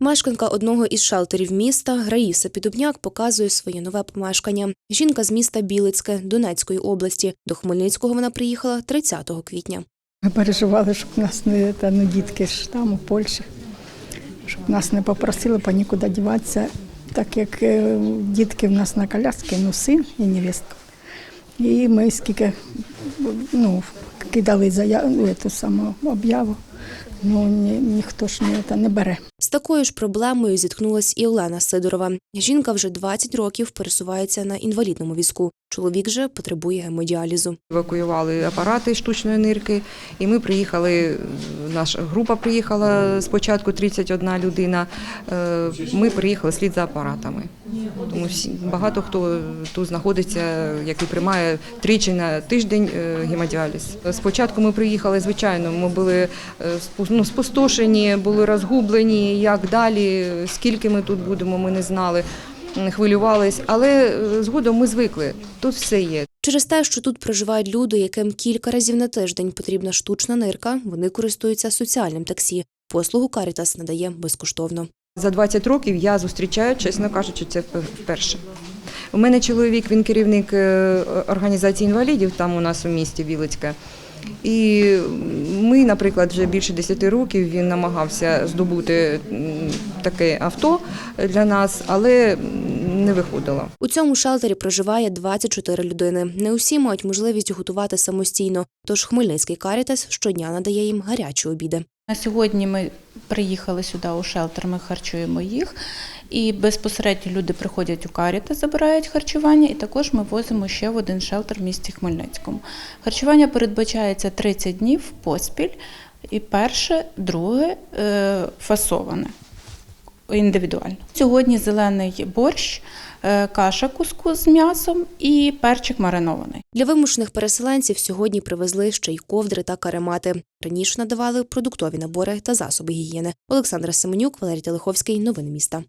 Мешканка одного із шелтерів міста Граїса Підубняк показує своє нове помешкання. Жінка з міста Білицьке Донецької області. До Хмельницького вона приїхала 30 квітня. Ми переживали, щоб нас не та ну, дітки ж там у Польщі, щоб нас не попросили по нікуди діватися, так як е, дітки в нас на коляски, ну син і невістка. І ми скільки ну, кидали заяву, ну, ту саму об'яву, ну ні, ніхто ж не, та, не бере. З такою ж проблемою зіткнулась і Олена Сидорова. Жінка вже 20 років пересувається на інвалідному візку. Чоловік же потребує гемодіалізу. Евакуювали апарати штучної нирки, і ми приїхали. Наша група приїхала спочатку 31 людина. е, Ми приїхали слід за апаратами. Тому всі багато хто тут знаходиться, який приймає тричі на тиждень е, гемодіаліз. Спочатку ми приїхали, звичайно, ми були е, ну, спустошені, були розгублені. Як далі, скільки ми тут будемо, ми не знали. Хвилювались, але е, згодом ми звикли. Тут все є. Через те, що тут проживають люди, яким кілька разів на тиждень потрібна штучна нирка, вони користуються соціальним таксі. Послугу Карітас надає безкоштовно. За 20 років я зустрічаю, чесно кажучи, це вперше. У мене чоловік, він керівник е, організації інвалідів там у нас у місті Вілицьке. І ми, наприклад, вже більше 10 років він намагався здобути таке авто для нас, але не виходило. У цьому шелтері проживає 24 людини. Не усі мають можливість готувати самостійно. Тож Хмельницький Карітас щодня надає їм гарячі обіди. На сьогодні ми приїхали сюди у шелтер, ми харчуємо їх. І безпосередньо люди приходять у каріта, забирають харчування, і також ми возимо ще в один шелтер в місті Хмельницькому. Харчування передбачається 30 днів поспіль, і перше, друге е, фасоване індивідуально. Сьогодні зелений борщ, е, каша куску з м'ясом і перчик маринований. Для вимушених переселенців сьогодні привезли ще й ковдри та каремати. Раніше надавали продуктові набори та засоби гігієни. Олександра Семенюк, Валерій Телеховський. Новини міста.